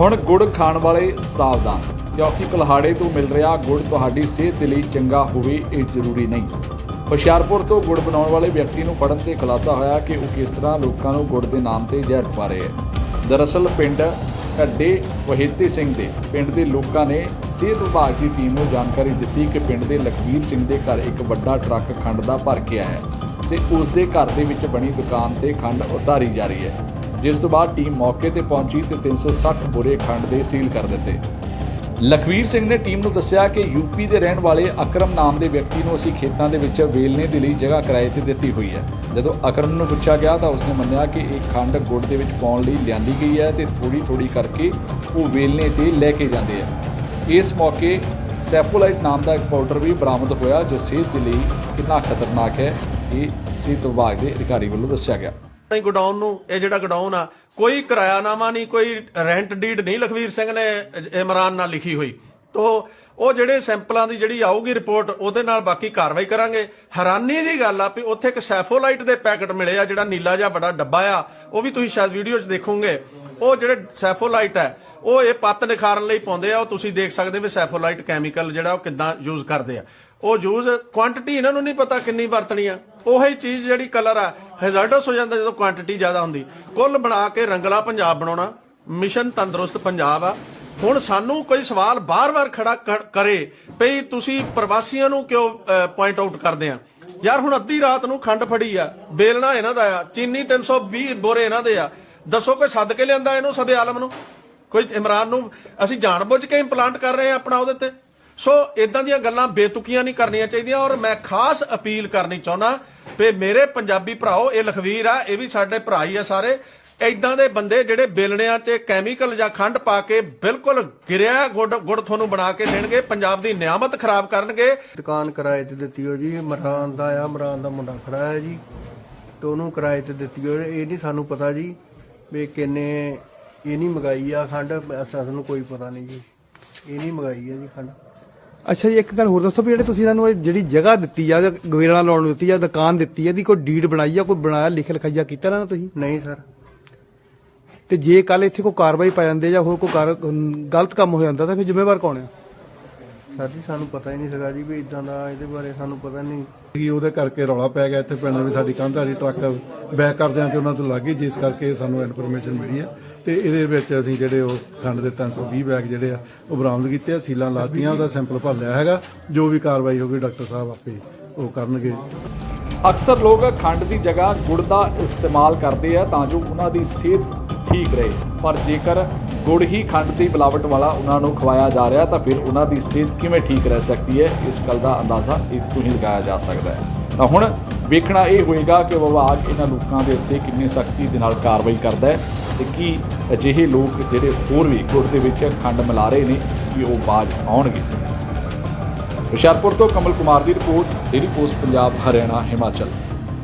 ਹੁਣ ਗੁੜ ਖਾਣ ਵਾਲੇ ਸਾਵਧਾਨ, ਕਿਉਂਕਿ ਕੁਲਹਾੜੇ ਤੋਂ ਮਿਲ ਰਿਹਾ ਗੁੜ ਤੁਹਾਡੀ ਸਿਹਤ ਦੇ ਲਈ ਚੰਗਾ ਹੋਵੇ, ਇਹ ਜ਼ਰੂਰੀ ਨਹੀਂ। ਹੁਸ਼ਿਆਰਪੁਰ ਤੋਂ ਗੁੜ ਬਣਾਉਣ ਵਾਲੇ ਵਿਅਕਤੀ ਨੂੰ ਫੜਨ ਤੇ ਖੁਲਾਸਾ ਹੋਇਆ ਕਿ ਉਹ ਕਿਸ ਤਰ੍ਹਾਂ ਲੋਕਾਂ ਨੂੰ ਗੁੜ ਦੇ ਨਾਮ ਤੇ ਜ਼ਹਿਰ ਪਾ ਰਹੇ ਹੈ। ਦਰਅਸਲ, ਪਿੰਡ ਢੱਡੇ ਵਹੇਤੀ ਸਿੰਘ ਦੇ, ਪਿੰਡ ਦੇ ਲੋਕਾਂ ਨੇ ਸਿਹਤ ਵਿਭਾਗ ਦੀ ਟੀਮ ਨੂੰ ਜਾਣਕਾਰੀ ਦਿੱਤੀ ਕਿ ਪਿੰਡ ਦੇ ਲਖਵੀਰ ਸਿੰਘ ਦੇ ਘਰ ਇੱਕ ਵੱਡਾ ਟਰੱਕ ਖੰਡ ਦਾ ਭਰ ਕੇ ਆਇਆ ਹੈ ਤੇ ਉਸ ਦੇ ਘਰ ਦੇ ਵਿੱਚ ਬਣੀ ਦੁਕਾਨ ਤੇ ਖੰਡ ਉਤਾਰੀ ਜਾ ਰਹੀ ਹੈ। ਜਿਸ ਤੋਂ ਬਾਅਦ ਟੀਮ ਮੌਕੇ ਤੇ ਪਹੁੰਚੀ ਤੇ 360 ਬੁਰੇ ਖੰਡ ਦੇ ਸੀਲ ਕਰ ਦਿੱਤੇ। ਲਖਵੀਰ ਸਿੰਘ ਨੇ ਟੀਮ ਨੂੰ ਦੱਸਿਆ ਕਿ ਯੂਪੀ ਦੇ ਰਹਿਣ ਵਾਲੇ ਅਕਰਮ ਨਾਮ ਦੇ ਵਿਅਕਤੀ ਨੂੰ ਅਸੀਂ ਖੇਤਾਂ ਦੇ ਵਿੱਚ ਵੇਲਣੇ ਦੇ ਲਈ ਜਗ੍ਹਾ ਕਿਰਾਏ ਤੇ ਦਿੱਤੀ ਹੋਈ ਹੈ। ਜਦੋਂ ਅਕਰਮ ਨੂੰ ਪੁੱਛਿਆ ਗਿਆ ਤਾਂ ਉਸਨੇ ਮੰਨਿਆ ਕਿ ਇਹ ਖੰਡ ਗੁੜ ਦੇ ਵਿੱਚ ਪਾਉਣ ਲਈ ਲਿਆਂਦੀ ਗਈ ਹੈ ਤੇ ਥੋੜੀ ਥੋੜੀ ਕਰਕੇ ਉਹ ਵੇਲਣੇ ਤੇ ਲੈ ਕੇ ਜਾਂਦੇ ਆ। ਇਸ ਮੌਕੇ ਸੈਫੋਲਾਈਟ ਨਾਮ ਦਾ ਇੱਕ ਪਾਊਡਰ ਵੀ ਬਰਾਮਦ ਹੋਇਆ, ਜੋ ਸਿਹਤ ਦੇ ਲਈ ਕਿੰਨਾ ਖਤਰਨਾਕ ਹੈ, ਇਹ ਸਿਹਤ ਵਿਭਾਗ ਦੇ ਅਧਿਕਾਰੀ ਵੱਲੋਂ ਦੱਸਿਆ ਗਿਆ। ਨਹੀਂ ਗੋਡਾਊਨ ਨੂੰ, ਇਹ ਜਿਹੜਾ ਗੋਡਾਊਨ ਆ, ਕੋਈ ਕਿਰਾਇਆਨਾਮਾ ਨਹੀਂ, ਕੋਈ ਰੈਂਟ ਡੀਡ ਨਹੀਂ ਲਖਵੀਰ ਸਿੰਘ ਨੇ ਇਮਰਾਨ ਨਾਲ ਲਿਖੀ ਹੋਈ। ਤੋ ਉਹ ਜਿਹੜੇ ਸੈਂਪਲਾਂ ਦੀ ਜਿਹੜੀ ਆਊਗੀ ਰਿਪੋਰਟ, ਉਹਦੇ ਨਾਲ ਬਾਕੀ ਕਾਰਵਾਈ ਕਰਾਂਗੇ। ਹੈਰਾਨੀ ਦੀ ਗੱਲ ਆ ਵੀ ਉੱਥੇ ਇੱਕ ਸੈਫੋਲਾਈਟ ਦੇ ਪੈਕਟ ਮਿਲੇ ਆ, ਜਿਹੜਾ ਨੀਲਾ ਜਿਹਾ ਬੜਾ ਡੱਬਾ ਆ, ਉਹ ਵੀ ਤੁਸੀਂ ਸ਼ਾਇਦ ਵੀਡੀਓ 'ਚ ਦੇਖੋਗੇ। ਉਹ ਜਿਹੜੇ ਸੈਫੋਲਾਈਟ ਹੈ ਉਹ ਇਹ ਪੱਤ ਨਿਖਾਰਨ ਲਈ ਪਾਉਂਦੇ ਆ, ਉਹ ਤੁਸੀਂ ਦੇਖ ਸਕਦੇ ਵੀ ਸੈਫੋਲਾਈਟ ਕੈਮੀਕਲ ਜਿਹੜਾ ਉਹ ਕਿੱਦਾਂ ਯੂਜ਼ ਕਰਦੇ ਆ। ਉਹ ਯੂਜ਼ ਕੁਆਂਟੀਟੀ ਇਹਨਾਂ ਨੂੰ ਨਹੀਂ ਪਤਾ ਕਿੰਨੀ ਵਰਤਣੀ ਆ। ਉਹੀ ਚੀਜ਼ ਜਿਹੜੀ ਕਲਰ ਆ ਹੈਜ਼ਾਰਡਸ ਹੋ ਜਾਂਦਾ ਜਦੋਂ ਕੁਆਂਟੀਟੀ ਜ਼ਿਆਦਾ ਹੁੰਦੀ। ਕੁੱਲ ਬਣਾ ਕੇ ਰੰਗਲਾ ਪੰਜਾਬ ਬਣਾਉਣਾ ਮਿਸ਼ਨ ਤੰਦਰੁਸਤ ਪੰਜਾਬ ਆ। ਹੁਣ ਸਾਨੂੰ ਕੋਈ ਸਵਾਲ ਬਾਰ-ਬਾਰ ਖੜਾ ਕਰੇ ਭਈ ਤੁਸੀਂ ਪ੍ਰਵਾਸੀਆਂ ਨੂੰ ਕਿਉਂ ਪੁਆਇੰਟ ਆਊਟ ਕਰਦੇ ਆ? ਯਾਰ ਹੁਣ ਅੱਧੀ ਰਾਤ ਨੂੰ ਖੰਡ ਫੜੀ ਆ, ਬੇਲਣਾ ਇਹਨਾਂ ਦਾ ਆ, ਚੀਨੀ 320 ਬੋਰੇ ਇਹਨਾਂ ਦੇ ਆ। ਦੱਸੋ ਕੋਈ ਸੱਦ ਕੇ ਲਿਆਂਦਾ ਇਹਨੂੰ ਸਭੇ ਆਲਮ ਨੂੰ? ਕੋਈ ਇਮਰਾਨ ਨੂੰ, ਅਸੀਂ ਜਾਣਬੁੱਝ ਕੇ ਇੰਪਲਾਂਟ ਕਰ ਰਹੇ ਆ ਆਪਣਾ ਉਹਦੇ ਤੇ। ਸੋ ਇਦਾਂ ਦੀਆਂ ਗੱਲਾਂ ਬੇਤੁਕੀਆਂ ਨਹੀਂ ਕਰਨੀਆਂ ਚਾਹੀਦੀਆਂ ਔਰ ਮੈਂ ਖਾਸ ਅਪੀਲ ਕਰਨੀ ਚਾਹੁੰਦਾ ਵੀ ਮੇਰੇ ਪੰਜਾਬੀ ਭਰਾਓ, ਇਹ ਲਖਵੀਰ ਆ, ਇਹ ਵੀ ਸਾਡੇ ਭਰਾ ਹੀ ਆ ਸਾਰੇ। ਇਦਾਂ ਦੇ ਬੰਦੇ ਜਿਹੜੇ ਬੇਲਣਿਆਂ 'ਚ ਕੈਮੀਕਲ ਜਾਂ ਖੰਡ ਪਾ ਕੇ ਬਿਲਕੁਲ ਗਿਰਿਆ ਗੁੜ ਗੁੜ ਤੁਹਾਨੂੰ ਬਣਾ ਕੇ ਦੇਣਗੇ, ਪੰਜਾਬ ਦੀ ਨਿਆਮਤ ਖਰਾਬ ਕਰਨਗੇ। ਦੁਕਾਨ ਕਿਰਾਏ ਤੇ ਦਿੱਤੀ ਹੋ ਜੀ, ਮਰਾਨ ਦਾ ਆ, ਮਰਾਨ ਦਾ ਮੁੰਡਾ ਖੜਾ ਹੈ ਜੀ। ਤੇ ਉਹਨੂੰ ਕਿਰਾਏ ਤੇ ਦਿੱਤੀ ਹੋ ਇਹ ਨਹੀਂ ਸਾਨੂੰ ਪਤਾ ਜੀ ਵੀ ਕਿੰਨੇ, ਇਹ ਨਹੀਂ ਮੰਗਾਈ ਆ ਖੰਡ, ਅਸਾਂ ਸਾਨੂੰ ਕੋਈ ਪਤਾ ਨਹੀਂ ਜੀ। ਇਹ ਨਹੀਂ ਮੰਗਾਈ ਆ ਜੀ ਖੰਡ। ਅੱਛਾ ਜੀ ਇੱਕ ਗੱਲ ਹੋਰ ਦੱਸੋ ਵੀ ਜਿਹੜੇ ਤੁਸੀਂ ਇਹਨਾਂ ਨੂੰ ਇਹ ਜਿਹੜੀ ਜਗ੍ਹਾ ਦਿੱਤੀ ਆ ਜਾਂ ਗਵੇਰਣਾ ਲਾਉਣ ਨੂੰ ਦਿੱਤੀ ਆ ਦੁਕਾਨ ਦਿੱਤੀ ਆ ਦੀ ਕੋਈ ਡੀਡ ਬਣਾਈ ਆ ਕੋਈ ਬਣਾਇਆ ਲਿਖ ਲਿਖਾਈਆ ਕੀਤਾ ਨਾ ਤੁਸੀਂ? ਨਹੀਂ ਸਰ। ਤੇ ਜੇ ਕੱਲ ਇੱਥੇ ਕੋਈ ਕਾਰਵਾਈ ਪਾ ਜਾਂਦੇ ਜਾਂ ਹੋਰ ਕੋਈ ਕਾਰ- ਗਲਤ ਕੰਮ ਹੋ ਜਾਂਦਾ ਤਾਂ ਫਿਰ ਜ਼ਿੰਮੇਵਾਰ ਕੌਣ ਆ? ਸਰ ਜੀ ਸਾਨੂੰ ਪਤਾ ਹੀ ਨਹੀਂ ਸੀਗਾ ਜੀ ਵੀ ਇਦਾਂ ਦਾ ਇਹਦੇ ਬਾਰੇ ਸਾਨੂੰ ਪਤਾ ਨਹੀਂ। ਕਿ ਉਹਦੇ ਕਰਕੇ ਰੌਲਾ ਪੈ ਗਿਆ ਇੱਥੇ ਪਿੰਡ ਵੀ ਸਾਡੀ ਕੰਧ ਵਾਲੀ ਟਰੱਕ ਬੈਕ ਕਰਦਿਆਂ ਤੇ ਉਹਨਾਂ ਤੋਂ ਲੱਗ ਗਈ ਜਿਸ ਕਰਕੇ ਸਾਨੂੰ ਇਨਫੋਰਮੇਸ਼ਨ ਮਿਲੀ ਹੈ। ਤੇ ਇਹਦੇ ਵਿੱਚ ਅਸੀਂ ਜਿਹੜੇ ਉਹ ਖੰਡ ਦੇ 320 ਬੈਗ ਜਿਹੜੇ ਆ ਉਹ ਬਰਾਮਦ ਕੀਤੇ ਆ ਸੀਲਾਂ ਲਾਤੀਆਂ ਉਹਦਾ ਸੈਂਪਲ ਭਰ ਲਿਆ ਹੈਗਾ। ਜੋ ਵੀ ਕਾਰਵਾਈ ਹੋਊਗੀ ਡਾਕਟਰ ਸਾਹਿਬ ਆਪੇ ਉਹ ਕਰਨਗੇ। ਅਕਸਰ ਲੋਕ ਖੰਡ ਦੀ ਜਗ੍ਹਾ ਗੁੜ ਦਾ ਇਸਤੇਮਾਲ ਕਰਦੇ ਆ ਤਾਂ ਜੋ ਉਹਨਾਂ ਦੀ ਸਿਹਤ ਠੀਕ ਰਹੇ। ਪਰ ਜੇਕਰ ਗੁੜ ਹੀ ਖੰਡ ਦੀ ਮਿਲਾਵਟ ਵਾਲਾ ਉਹਨਾਂ ਨੂੰ ਖਵਾਇਆ ਜਾ ਰਿਹਾ, ਤਾਂ ਫਿਰ ਉਹਨਾਂ ਦੀ ਸਿਹਤ ਕਿਵੇਂ ਠੀਕ ਰਹਿ ਸਕਦੀ ਹੈ? ਇਸ ਗੱਲ ਦਾ ਅੰਦਾਜ਼ਾ ਇੱਥੋਂ ਹੀ ਲਗਾਇਆ ਜਾ ਸਕਦਾ ਹੈ। ਤਾਂ ਹੁਣ ਵੇਖਣਾ ਇਹ ਹੋਏਗਾ ਕਿ ਵਿਭਾਗ ਇਹਨਾਂ ਲੋਕਾਂ ਦੇ ਉੱਤੇ ਕਿੰਨੀ ਸਖਤੀ ਦੇ ਨਾਲ ਕਾਰਵਾਈ ਕਰਦਾ ਹੈ ਤੇ ਕੀ ਅਜਿਹੇ ਲੋਕ ਜਿਹੜੇ ਹੋਰ ਵੀ ਗੁੜ ਦੇ ਵਿੱਚ ਖੰਡ ਮਿਲਾ ਰਹੇ ਨੇ, ਕਿ ਉਹ ਬਾਜ ਆਉਣਗੇ। ਹੁਸ਼ਿਆਰਪੁਰ ਤੋਂ ਕਮਲ ਕੁਮਾਰ ਦੀ report, Daily Post, Punjab, Haryana, Himachal.